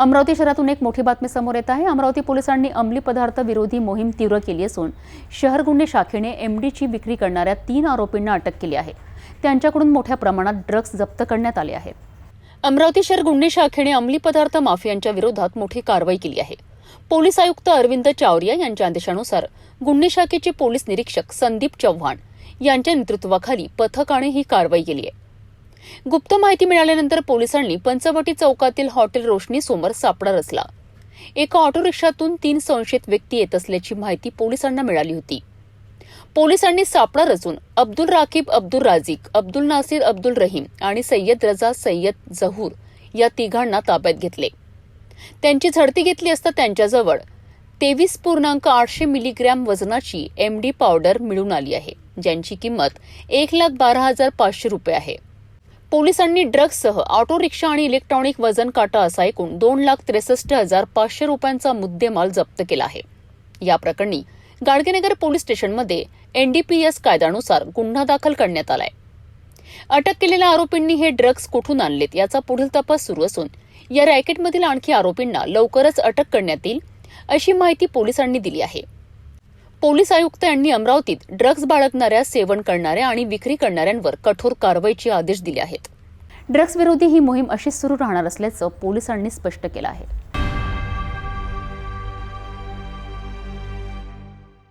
अमरावती शहरातून एक मोठी बातमी समोर येत आहे. अमरावती पोलिसांनी अंमली पदार्थ विरोधी मोहीम तीव्र केली असून शहर गुन्हे शाखेने एमडीची विक्री करणाऱ्या तीन आरोपींना अटक केली आहे. त्यांच्याकडून मोठ्या प्रमाणात ड्रग्ज जप्त करण्यात आले आहेत. अमरावती शहर गुन्हे शाखेने अंमली पदार्थ माफियांच्या विरोधात मोठी कारवाई केली आहे. पोलीस आयुक्त अरविंद चावरिया यांच्या आदेशानुसार गुन्हे शाखेचे पोलीस निरीक्षक संदीप चव्हाण यांच्या नेतृत्वाखाली पथकाने ही कारवाई केली आहे. गुप्त माहिती मिळाल्यानंतर पोलिसांनी पंचवटी चौकातील हॉटेल रोशनी समोर सापळा रचला. एका ऑटो रिक्षातून तीन संशयित व्यक्ती येत असल्याची माहिती पोलिसांना मिळाली होती. पोलिसांनी सापळा रचून अब्दुल राकीब अब्दुल राझिक अब्दुल नासिर अब्दुल रहीम आणि सय्यद रजा सय्यद जहूर या तिघांना ताब्यात घेतले. त्यांची झडती घेतली असता त्यांच्याजवळ तेवीस पूर्णांक आठशे मिलीग्रॅम वजनाची एमडी पावडर मिळून आली आहे ज्यांची किंमत एक लाख बारा हजार पाचशे रुपये आहे. पोलिसांनी ड्रग्जसह ऑटो रिक्षा आणि इलेक्ट्रॉनिक वजन काटा असा एकूण दोन लाख त्रेसष्ट हजार पाचशे रुपयांचा मुद्देमाल जप्त केला आहे. या प्रकरणी गाडगेनगर पोलीस स्टेशनमध्ये एनडीपीएस कायद्यानुसार गुन्हा दाखल करण्यात आलाय. अटक केलेल्या आरोपींनी हे ड्रग्ज कुठून आणलेत याचा पुढील तपास सुरू असून या रॅकेटमधील आणखी आरोपींना लवकरच अटक करण्यात येईल अशी माहिती पोलिसांनी दिली आहे. पोलीस आयुक्त यांनी अमरावतीत ड्रग्ज बाळगणाऱ्या सेवन करणाऱ्या आणि विक्री करणाऱ्यांवर कठोर कारवाईचे आदेश दिले आहेत. ड्रग्ज विरोधी ही मोहीम अशीच सुरू राहणार असल्याचं पोलिसांनी स्पष्ट केलं आहे.